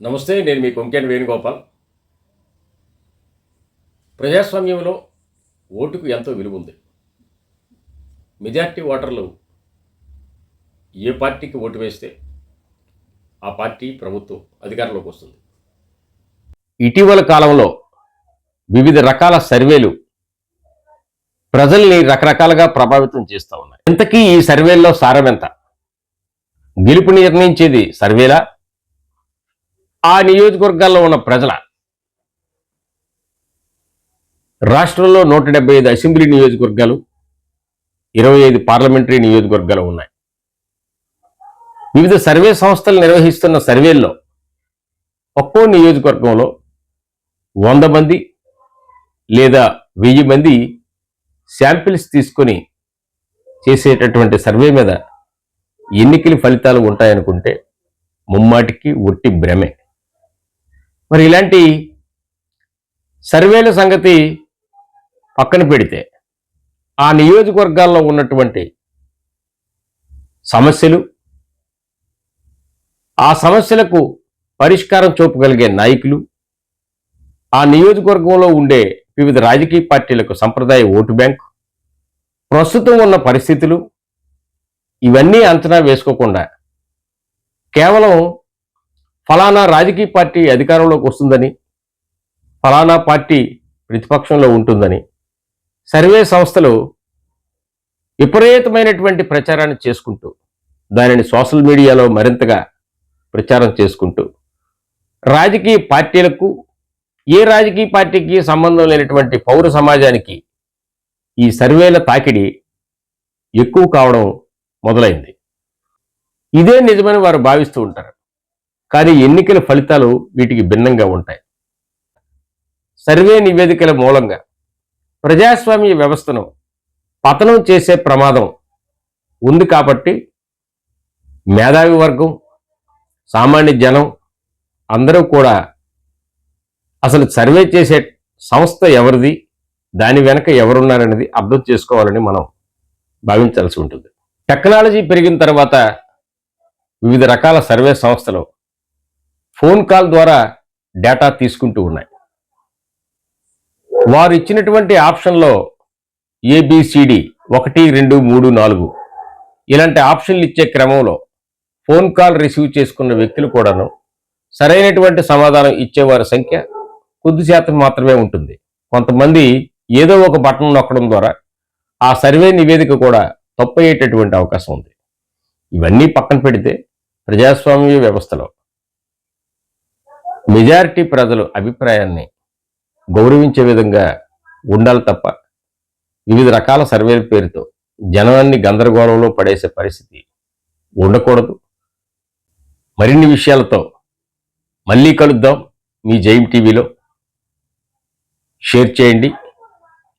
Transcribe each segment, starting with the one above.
నమస్తే నేను మీ కొంకేన్ వేణుగోపాల్. ప్రజాస్వామ్యంలో ఓటుకు ఎంతో విలువ ఉంది. మెజార్టీ ఓటర్లు ఏ పార్టీకి ఓటు వేస్తే ఆ పార్టీ ప్రభుత్వం అధికారంలోకి వస్తుంది. ఇటీవల కాలంలో వివిధ రకాల సర్వేలు ప్రజల్ని రకరకాలుగా ప్రభావితం చేస్తూ ఉన్నాయి. ఇంతకీ ఈ సర్వేల్లో సారమెంత? గెలుపు నిర్ణయించేది సర్వేలా? ఆ నియోజకవర్గాల్లో ఉన్న ప్రజల రాష్ట్రంలో నూట డెబ్బై ఐదు అసెంబ్లీ నియోజకవర్గాలు ఇరవై ఐదు పార్లమెంటరీ నియోజకవర్గాలు ఉన్నాయి. వివిధ సర్వే సంస్థలు నిర్వహిస్తున్న సర్వేల్లో ఒక్కో నియోజకవర్గంలో వంద మంది లేదా వెయ్యి మంది శాంపిల్స్ తీసుకొని చేసేటటువంటి సర్వే మీద ఎన్నికల ఫలితాలు ఉంటాయనుకుంటే ముమ్మాటికి ఒట్టి భ్రమే. మరి ఇలాంటి సర్వేల సంగతి పక్కన పెడితే ఆ నియోజకవర్గాల్లో ఉన్నటువంటి సమస్యలు ఆ సమస్యలకు పరిష్కారం చూపగలిగే నాయకులు ఆ నియోజకవర్గంలో ఉండే వివిధ రాజకీయ పార్టీలకు సంప్రదాయ ఓటు బ్యాంక్ ప్రస్తుతం ఉన్న పరిస్థితులు ఇవన్నీ అంచనా వేసుకోకుండా కేవలం ఫలానా రాజకీయ పార్టీ అధికారంలోకి వస్తుందని ఫలానా పార్టీ ప్రతిపక్షంలో ఉంటుందని సర్వే సంస్థలు విపరీతమైనటువంటి ప్రచారాన్ని చేసుకుంటూ దానిని సోషల్ మీడియాలో మరింతగా ప్రచారం చేసుకుంటూ రాజకీయ పార్టీలకు ఏ రాజకీయ పార్టీకి సంబంధం లేనటువంటి పౌర సమాజానికి ఈ సర్వేల తాకిడి ఎక్కువ కావడం మొదలైంది. ఇదే నిజమని వారు భావిస్తూ ఉంటారు. కానీ ఎన్నికల ఫలితాలు వీటికి భిన్నంగా ఉంటాయి. సర్వే నివేదికల మూలంగా ప్రజాస్వామ్య వ్యవస్థను పతనం చేసే ప్రమాదం ఉంది కాబట్టి మేధావి వర్గం సామాన్య జనం అందరూ కూడా అసలు సర్వే చేసే సంస్థ ఎవరిది దాని వెనక ఎవరున్నారనేది అర్థం చేసుకోవాలని మనం భావించాల్సి ఉంటుంది. టెక్నాలజీ పెరిగిన తర్వాత వివిధ రకాల సర్వే సంస్థలు ఫోన్ కాల్ ద్వారా డేటా తీసుకుంటూ ఉన్నాయి. వారు ఇచ్చినటువంటి ఆప్షన్లో ఏబిసిడి ఒకటి రెండు మూడు నాలుగు ఇలాంటి ఆప్షన్లు ఇచ్చే క్రమంలో ఫోన్ కాల్ రిసీవ్ చేసుకున్న వ్యక్తులు కూడాను సరైనటువంటి సమాధానం ఇచ్చేవారి సంఖ్య కొద్ది శాతం మాత్రమే ఉంటుంది. కొంతమంది ఏదో ఒక బటన్ నొక్కడం ద్వారా ఆ సర్వే నివేదిక కూడా తప్పయ్యేటటువంటి అవకాశం ఉంది. ఇవన్నీ పక్కన పెడితే ప్రజాస్వామ్య వ్యవస్థలో మెజారిటీ ప్రజలు అభిప్రాయాన్ని గౌరవించే విధంగా ఉండాలి తప్ప వివిధ రకాల సర్వేల పేరుతో జనాన్ని గందరగోళంలో పడేసే పరిస్థితి ఉండకూడదు. మరిన్ని విషయాలతో మళ్ళీ కలుద్దాం. మీ జైమ్ టీవీలో షేర్ చేయండి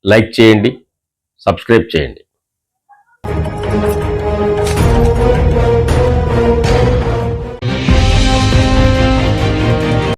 లైక్ చేయండి సబ్స్క్రైబ్ చేయండి.